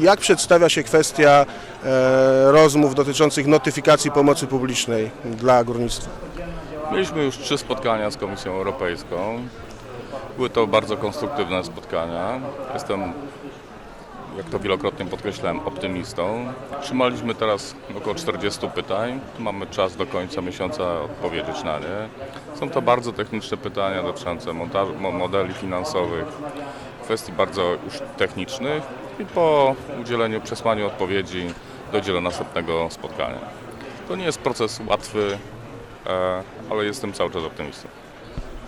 Jak przedstawia się kwestia e, rozmów dotyczących notyfikacji pomocy publicznej dla górnictwa? Mieliśmy już trzy spotkania z Komisją Europejską. Były to bardzo konstruktywne spotkania. Jestem, jak to wielokrotnie podkreślałem, optymistą. Trzymaliśmy teraz około 40 pytań. Mamy czas do końca miesiąca odpowiedzieć na nie. Są to bardzo techniczne pytania dotyczące modeli finansowych, kwestii bardzo już technicznych i po udzieleniu, przesłaniu odpowiedzi dojdzie do następnego spotkania. To nie jest proces łatwy, e, ale jestem cały czas optymistą.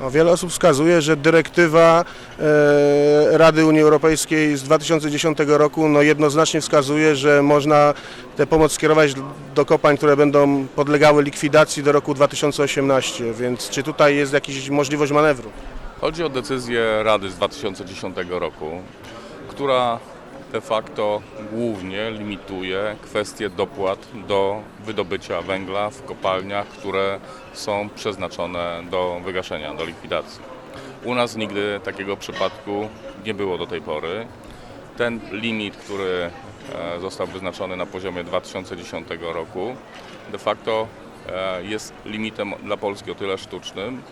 No, wiele osób wskazuje, że dyrektywa e, Rady Unii Europejskiej z 2010 roku no, jednoznacznie wskazuje, że można tę pomoc skierować do kopalń, które będą podlegały likwidacji do roku 2018, więc czy tutaj jest jakaś możliwość manewru? Chodzi o decyzję Rady z 2010 roku, która de facto głównie limituje kwestię dopłat do wydobycia węgla w kopalniach, które są przeznaczone do wygaszenia, do likwidacji. U nas nigdy takiego przypadku nie było do tej pory. Ten limit, który e, został wyznaczony na poziomie 2010 roku, de facto e, jest limitem dla Polski o tyle sztucznym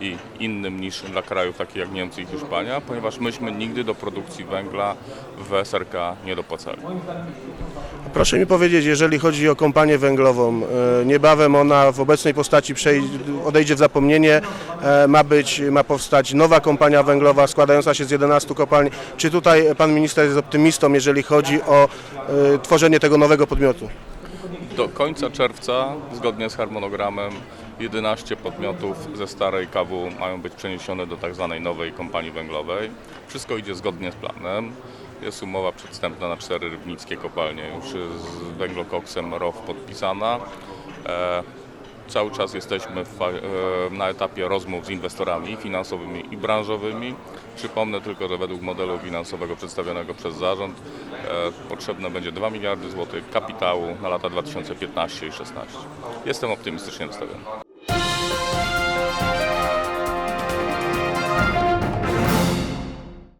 i innym niż dla krajów takich jak Niemcy i Hiszpania, ponieważ myśmy nigdy do produkcji węgla w SRK nie dopłacali. Proszę mi powiedzieć, jeżeli chodzi o kompanię węglową, e, niebawem ona w obecnej postaci odejdzie w zapomnienie, e, ma być, ma powstać nowa kompania węglowa składająca się z 11 kopalni. Czy tutaj pan minister jest optymistą, jeżeli chodzi o e, tworzenie tego nowego podmiotu? Do końca czerwca, zgodnie z harmonogramem, 11 podmiotów ze starej KW mają być przeniesione do tak zwanej nowej kompanii węglowej. Wszystko idzie zgodnie z planem. Jest umowa przedstępna na cztery rybnickie kopalnie, już z węglokoksem ROW podpisana. Cały czas jesteśmy e, na etapie rozmów z inwestorami finansowymi i branżowymi. Przypomnę tylko, że według modelu finansowego przedstawionego przez zarząd e, potrzebne będzie 2 miliardy złotych kapitału na lata 2015 i 2016. Jestem optymistycznie nastawiony.